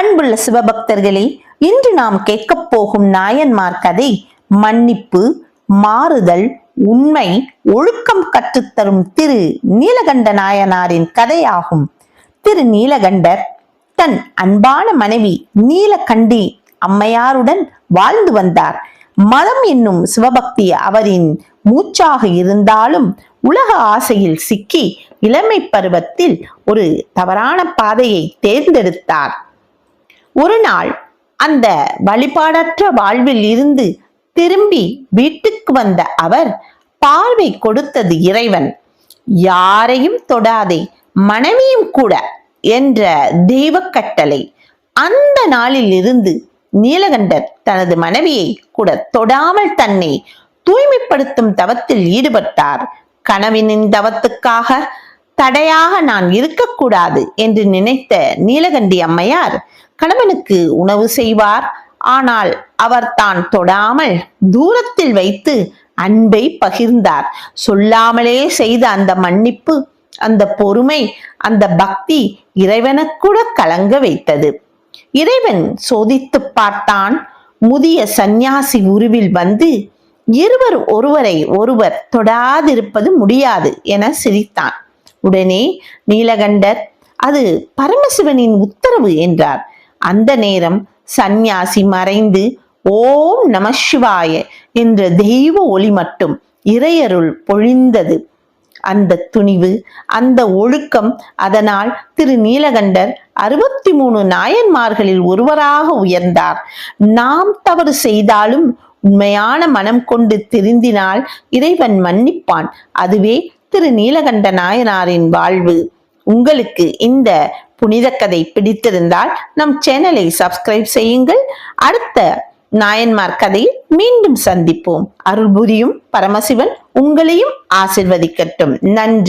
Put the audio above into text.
அன்புள்ள சிவபக்தர்களே இன்று நாம் கேட்கப் போகும் நாயன்மார் கதை மன்னிப்பு மாறுதல் உண்மை ஒழுக்கம் கற்றுத்தரும் திரு நீலகண்ட நாயனாரின் கதையாகும். திரு நீலகண்டர் தன் அன்பான மனைவி நீலகண்டி அம்மையாருடன் வாழ்ந்து வந்தார். மதம் என்னும் சிவபக்தி அவரின் மூச்சாக இருந்தாலும் உலக ஆசையில் சிக்கி இளமை பருவத்தில் ஒரு தவறான பாதையை தேர்ந்தெடுத்தார். ஒரு நாள் அந்த வழிபாடற்ற வாழ்வில் இருந்து திரும்பி வீட்டுக்கு வந்த அவர் பார்வை கொடுத்தது இறைவன் யாரையும் தொடாதே மனைவியும் கூட என்ற தெய்வ கட்டளை அந்த நாளில் இருந்து நீலகண்டர் தனது மனைவியை கூட தொடாமல் தன்னை தூய்மைப்படுத்தும் தவத்தில் ஈடுபட்டார். கனவினின் தவத்துக்காக தடையாக நான் இருக்கக்கூடாது என்று நினைத்த நீலகண்டி அம்மையார் கணவனுக்கு உணவு செய்வார். ஆனால் அவர் தான் தொடாமல் தூரத்தில் வைத்து அன்பை பகிர்ந்தார். சொல்லாமலே செய்த அந்த மன்னிப்பு அந்த பொறுமை அந்த பக்தி இறைவனுக்கூட கலங்க வைத்தது. இறைவன் சோதித்துப் பார்த்தான். முதிய சந்நியாசி உருவில் வந்து இருவர் ஒருவரை ஒருவர் தொடாதிருப்பது முடியாது என சிரித்தான். உடனே நீலகண்டர் அது பரமசிவனின் உத்தரவு என்றார். அந்த நேரம் சந்நியாசி மறைந்து ஓம் நம சிவாய என்ற தெய்வ ஒளி மட்டும் இறையருள் பொழிந்தது. அந்த துணிவு அந்த ஒழுக்கம் அதனால் திரு நீலகண்டர் அறுபத்தி மூணு நாயன்மார்களில் ஒருவராக உயர்ந்தார். நாம் தவறு செய்தாலும் உண்மையான மனம் கொண்டு திருந்தினால் இறைவன் மன்னிப்பான். அதுவே திரு நீலகண்ட நாயனாரின் வாழ்வு. உங்களுக்கு இந்த புனித கதை பிடித்திருந்தால் நம் சேனலை சப்ஸ்கிரைப் செய்யுங்கள். அடுத்த நாயன்மார் கதையில் மீண்டும் சந்திப்போம். அருள் புரியும் பரமசிவன் உங்களையும் ஆசிர்வதிக்கட்டும். நன்றி.